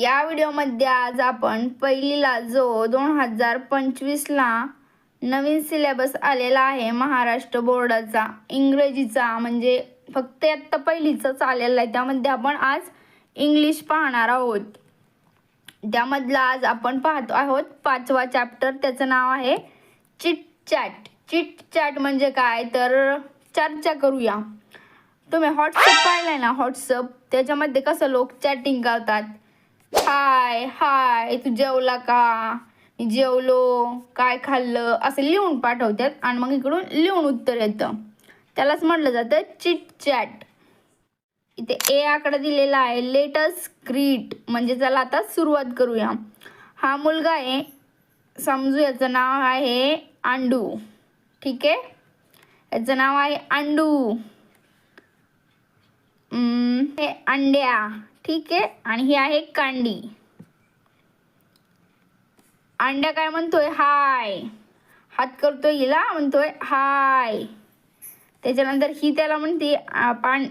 या व्हिडिओमध्ये आज आपण पहिलीला जो दोन हजार पंचवीसला नवीन सिलेबस आलेला आहे महाराष्ट्र बोर्डाचा इंग्रजीचा म्हणजे फक्त आत्ता पहिलीचाच आलेला आहे त्यामध्ये आपण आज इंग्लिश पाहणार आहोत. त्यामधला आज आपण पाहतो आहोत पाचवा चॅप्टर त्याचं नाव आहे चिट चॅट. चिट चॅट म्हणजे काय? तर चर्चा करूया. तुम्ही व्हॉट्सअप पाहिलंय ना? व्हॉट्सअप त्याच्यामध्ये कसं लोक चॅटिंग करतात? हाय हाय तू जेवला का? मी जेवलो. काय खाल्लं? असं लिहून पाठवतात आणि मग इकडून लिहून उत्तर येतं. त्यालाच म्हटलं जातं चिट चॅट इथे ए आकडा दिलेला आहे लेटस क्रीट म्हणजे चला आता सुरुवात करूया. हा मुलगा आहे समजू याचं नाव आहे आंडू ठीक आहे? याचं नाव आहे आंडू हे अंड्या. ठीक आहे. आणि ही आहे कांडी. अंड्या काय म्हणतोय? हाय. हात करतोय हिला म्हणतोय हाय. त्याच्यानंतर ही त्याला म्हणते आ, पान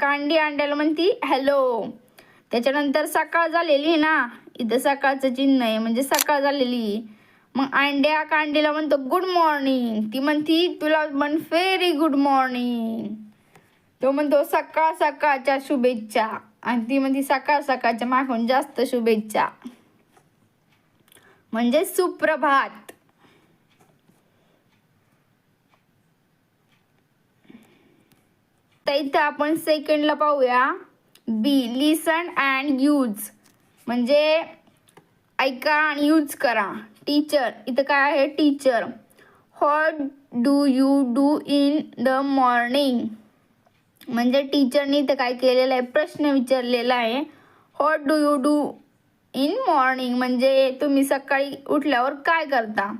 कांडी अंड्याला म्हणती हॅलो. त्याच्यानंतर सकाळ झालेली ना. इथं सकाळचं चिन्ह आहे म्हणजे सकाळ झालेली मग अंड्या कांडीला म्हणतो गुड मॉर्निंग. ती म्हणती तुला म्हण व्हेरी गुड मॉर्निंग तो म्हणतो सकाळ सकाळच्या शुभेच्छा. आणि ती म्हणजे सकाळ सकाळच्या मागून जास्त शुभेच्छा. म्हणजे सुप्रभात. तर इथं आपण सेकंडला पाहूया. बी लिसन अँड यूज म्हणजे ऐका आणि यूज करा. टीचर इथं काय आहे? Teacher what do you do in the morning म्हणजे टीचरनी ते काय केलेलं आहे? प्रश्न विचारलेला आहे. What do you do in morning म्हणजे तुम्ही सकाळी उठल्यावर काय करता?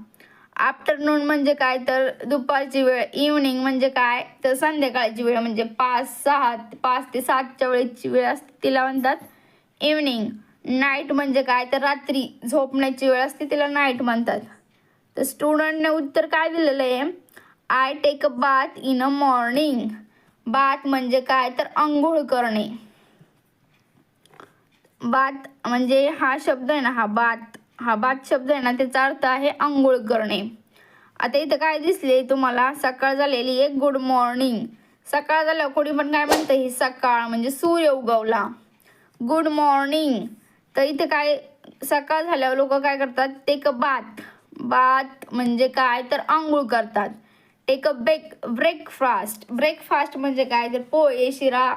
आफ्टरनून म्हणजे काय तर दुपारची वेळ इव्हनिंग म्हणजे काय तर संध्याकाळची वेळ म्हणजे पाच सहा पाच ते सातच्या वेळेची वेळ असते तिला म्हणतात. इव्हनिंग नाईट म्हणजे काय तर रात्री झोपण्याची वेळ असते तिला नाईट म्हणतात. तर स्टुडंटने उत्तर काय दिलेलं आहे? I take a bath in a morning bath म्हणजे काय? तर आंघोळ करणे. बात म्हणजे हा शब्द आहे ना हा बात हा बात शब्द आहे ना त्याचा अर्थ आहे आंघोळ करणे. आता इथं काय दिसले तुम्हाला? सकाळ झालेली एक गुड मॉर्निंग सकाळ झाल्यावर कोणी पण काय म्हणतं? ही सकाळ म्हणजे सूर्य उगवला. गुड मॉर्निंग तर इथे काय सकाळ झाल्यावर लोक काय करतात? ते अ बात. बात म्हणजे काय? तर आंघोळ करतात. Take a break breakfast breakfast म्हणजे काय? तर पोहे शिरा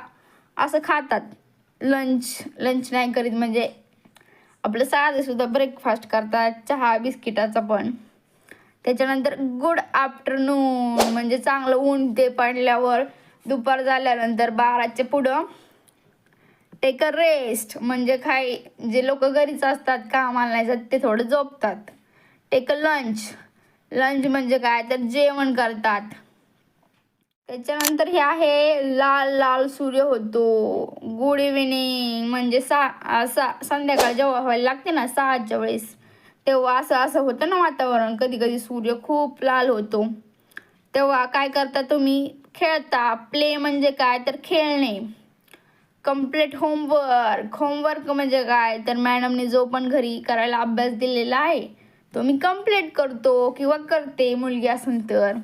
असं खातात. लंच लंच नाही करीत म्हणजे आपलं साधे सुद्धा ब्रेकफास्ट करतात. चहा बिस्किटाचा पण. त्याच्यानंतर गुड आफ्टरनून म्हणजे चांगलं ऊन ते पडल्यावर दुपार झाल्यानंतर बाराच्या पुढं टेक अ रेस्ट म्हणजे काय? जे लोक घरीच असतात कामाला नाही जात ते थोडं झोपतात. टेक अ लंच लंच म्हणजे काय? तर जेवण करतात. त्याच्यानंतर हे आहे लाल लाल सूर्य होतो. गुड इव्हिनिंग म्हणजे सा सा संध्याकाळ जेव्हा व्हायला लागते ना सहाच्या वेळेस तेव्हा असं असं होतं ना वातावरण. कधी कधी सूर्य खूप लाल होतो. तेव्हा काय करता तुम्ही? खेळता. प्ले म्हणजे काय? तर खेळणे. कंप्लीट होमवर्क होमवर्क म्हणजे काय? तर मॅडमने जो पण घरी करायला अभ्यास दिलेला आहे तो मी कंप्लेंट करतो किंवा करते मुलगी असेल तर.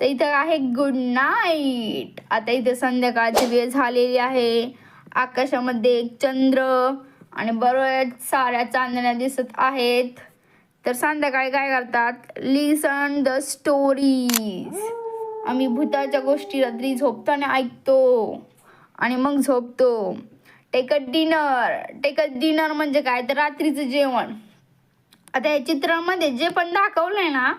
तर इथं आहे गुड नाईट आता इथे संध्याकाळची वेळ झालेली आहे. आकाशामध्ये एक चंद्र आणि बरोबर साऱ्या चांदण्या दिसत आहेत. तर संध्याकाळी काय करतात? लिसन द स्टोरीज आम्ही भूताच्या गोष्टी रात्री झोपताना ऐकतो आणि मग झोपतो. Take a dinner take a dinner म्हणजे काय? तर रात्रीचं जेवण. आता या चित्रामध्ये जे पण दाखवलंय ना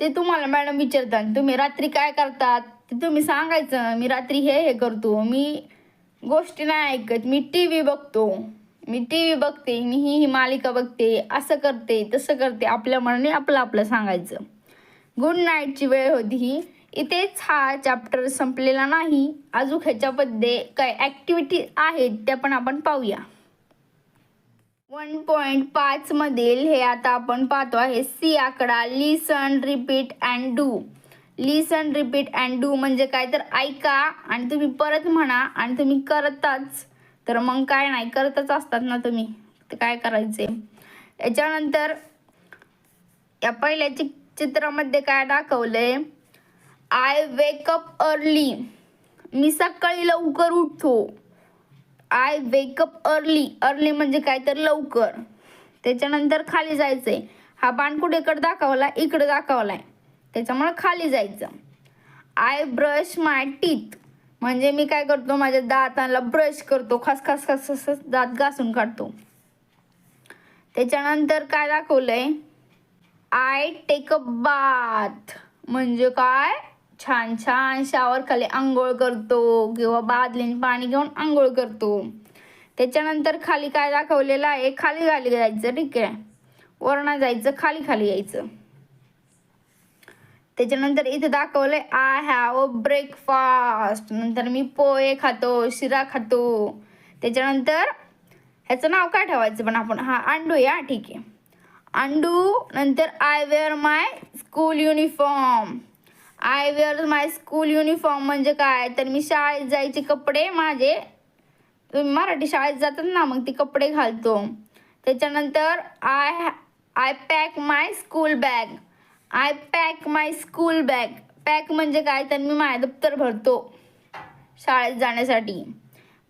ते तुम्हाला मॅडम विचारतात तुम्ही रात्री काय करतात? ते तुम्ही सांगायचं मी रात्री हे हे करतो. मी गोष्टी नाही ऐकत. मी टी व्ही बघतो. मी टी व्ही बघते. मी ही ही मालिका बघते. असं करते तसं करते. आपल्या मनाने आपलं आपलं सांगायचं. गुड नाईटची वेळ होती ही. इथेच हा चॅप्टर संपलेला नाही. अजून ह्याच्यामध्ये काय ॲक्टिव्हिटी आहेत त्या पण आपण पाहूया. वन पॉईंट पाच मधील हे आता आपण पाहतो आहे. सी आकडा listen repeat and do listen repeat and do म्हणजे काय? तर ऐका आणि तुम्ही परत म्हणा आणि तुम्ही करताच. तर मग काय नाही करतच असतात ना तुम्ही. ते काय करायचे? याच्यानंतर या पहिल्या चि चित्रामध्ये काय दाखवलंय आय वेकअप अर्ली मी सकाळी लवकर उठतो. आय वेकअप अर्ली अर्ली म्हणजे काय तर लवकर. त्याच्यानंतर खाली जायचंय. हा बाण कुठेकडे दाखवला इकडे दाखवलाय. त्याच्यामुळे खाली जायचं. आय ब्रश माय टीथ म्हणजे मी काय करतो? माझ्या दातांना ब्रश करतो. खस खस खस खस खस दात घासून काढतो. त्याच्यानंतर काय दाखवलंय? आय टेक अ बाथ म्हणजे काय? छान छान शावर खाली आंघोळ करतो किंवा बादलीन पाणी घेऊन आंघोळ करतो. त्याच्यानंतर खाली काय दाखवलेलं आहे? खाली खाली जायचं ठीक आहे. वरना जायचं खाली खाली यायचं. त्याच्यानंतर इथे दाखवलंय आय हॅव अ ब्रेकफास्ट नंतर मी पोहे खातो शिरा खातो. त्याच्यानंतर ह्याचं नाव काय ठेवायचं पण आपण? हा अंडू या ठीक आहे. अंडू नंतर I wear my school uniform I wear my school uniform म्हणजे काय? तर मी शाळेत जायचे कपडे माझे तुम्ही मराठी शाळेत जातात ना मग ते कपडे घालतो. त्याच्यानंतर I I pack my school bag I pack my school bag pack म्हणजे काय? तर मी माय दप्तर भरतो शाळेत जाण्यासाठी.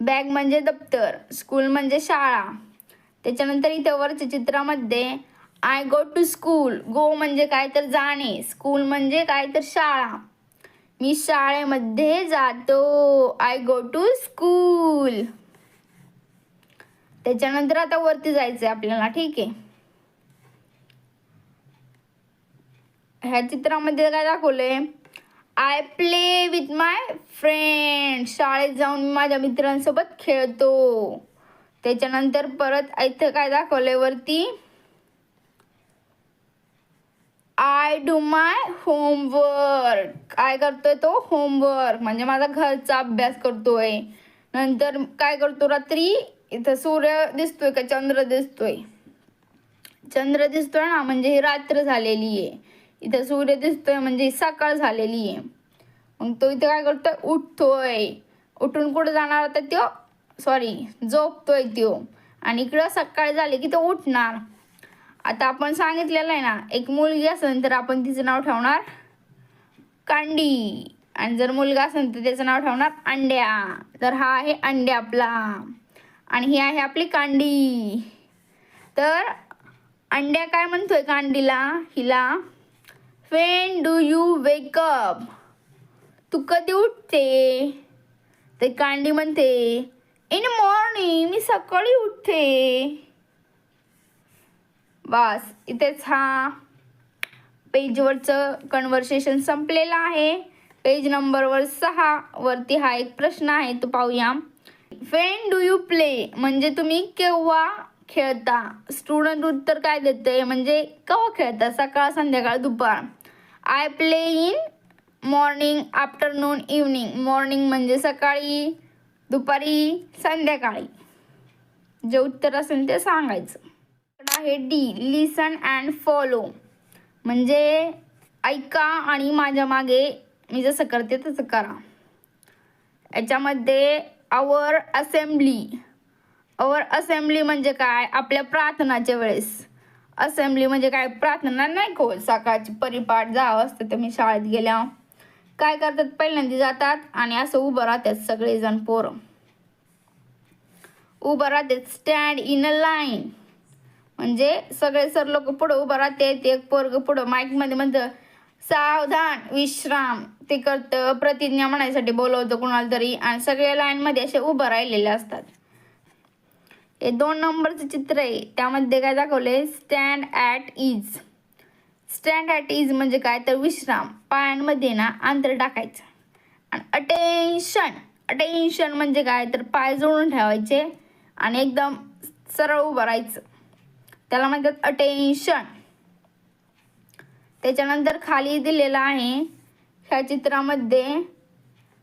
बॅग म्हणजे दप्तर. स्कूल म्हणजे शाळा. त्याच्यानंतर इथे वरच्या चित्रामध्ये I go to school go म्हणजे काय तर जाणे. स्कूल म्हणजे काय तर शाळा. मी शाळेमध्ये जातो. आय गो टू स्कूल त्याच्यानंतर आता वरती जायचंय आपल्याला. ठीक आहे. ह्या चित्रामध्ये काय दाखवलंय? I play with my friend शाळेत जाऊन मी माझ्या मित्रांसोबत खेळतो. त्याच्यानंतर परत इथं काय दाखवलंय वरती? आय डू माय होमवर्क काय करतोय तो? होमवर्क म्हणजे माझा घरचा अभ्यास करतोय. नंतर काय करतो रात्री? इथं सूर्य दिसतोय का? चंद्र दिसतोय. चंद्र दिसतोय ना? म्हणजे ही रात्र झालेली आहे. इथं सूर्य दिसतोय म्हणजे सकाळ झालेली आहे. मग तो इथं काय करतोय? उठतोय. उठून कुठं जाणार होता त्यो? सॉरी झोपतोय तो आणि इकडं सकाळ झाले की तो उठणार. आता आपण सांगितलेलं आहे ना एक मुलगी असेल तर आपण तिचं नाव ठेवणार कांडी. आणि जर मुलगा असेल तर त्याचं नाव ठेवणार अंड्या. तर हा आहे अंड्या आपला. आणि ही आहे आपली कांडी. तर अंड्या काय म्हणतोय कांडीला? हिला when do you wake up तू कधी उठते? ते कांडी म्हणते इन मॉर्निंग मी सकाळी उठते. बस इथेच हा पेजवरचं कन्व्हर्सेशन संपलेलं आहे. पेज नंबरवर सहा. वरती हा एक प्रश्न आहे तो पाहूया. वेन डू यू प्ले म्हणजे तुम्ही केव्हा खेळता? स्टुडंट उत्तर काय देते? म्हणजे केव्हा खेळता? सकाळ संध्याकाळ दुपार. I play in morning afternoon evening morning म्हणजे सकाळी दुपारी संध्याकाळी. जे उत्तर असेल ते सांगायचं. आहे डी लिसन अँड फॉलो म्हणजे ऐका आणि माझ्या मागे मी जसं करते तसं करा. याच्यामध्ये आवर असेंब्ली आवर असेंब्ली म्हणजे काय? आपल्या प्रार्थनाच्या वेळेस. असेंब्ली म्हणजे काय? प्रार्थना नाही को सकाळची परिपाठ जावं असतं तर मी शाळेत गेल्या. काय करतात? पहिल्यांदा जातात आणि असं उभं राहतात सगळेजण पोरं. उभं राहतात स्टँड इन अ लाईन म्हणजे सगळे सर लोक पुढं उभं राहतात एक पोरग पुढं माईकमध्ये म्हणतं सावधान विश्राम. ते करतं प्रतिज्ञा म्हणायसाठी बोलवतं कुणाला तरी आणि सगळ्या लाईनमध्ये असे उभं राहिलेले असतात. हे दोन नंबरचं चित्र आहे. त्यामध्ये काय दाखवले stand at ease stand at ease म्हणजे काय? तर विश्राम. पायांमध्ये ना अंतर टाकायचं. आणि अटेन्शन अटेन्शन म्हणजे काय? तर पाय जोडून ठेवायचे आणि एकदम सरळ उभं राहायचं. त्याला म्हणतात अटेन्शन त्याच्यानंतर खाली दिलेलं आहे ह्या चित्रामध्ये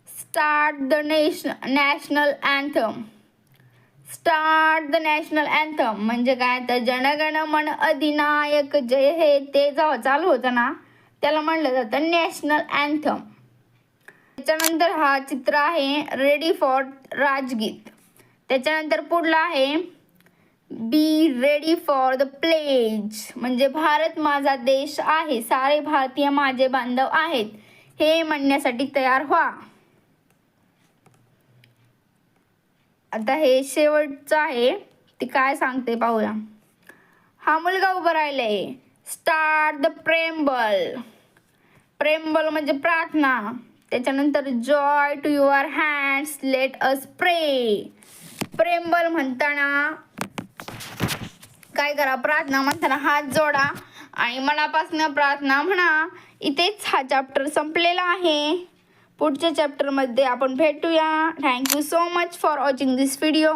start the nation national anthem start the national anthem म्हणजे काय? तर जनगण मन अधिनायक जय हे ते जेव्हा चालू होतं ना त्याला म्हणलं जातं नॅशनल अँथम त्याच्यानंतर हा चित्र आहे रेडी फॉर राजगीत. त्याच्यानंतर पुढलं आहे be ready for the pledge म्हणजे भारत माझा देश आहे. सारे भारतीय माझे बांधव आहेत. हे म्हणण्यासाठी तयार व्हा. आता हे शेवटचं आहे. ते काय सांगते पाहूया. हा मुलगा उभा राहिलाय. स्टार्ट द प्रेमबल प्रेमबल म्हणजे प्रार्थना. त्याच्यानंतर join to your hands let us pray preamble म्हणताना काय करा? प्रार्थना म्हणताना हात जोडा. आणि मनापासून प्रार्थना म्हणा. इथेच हा चॅप्टर संपलेला आहे. पुढच्या चॅप्टरमध्ये आपण भेटूया. Thank you so much for watching this video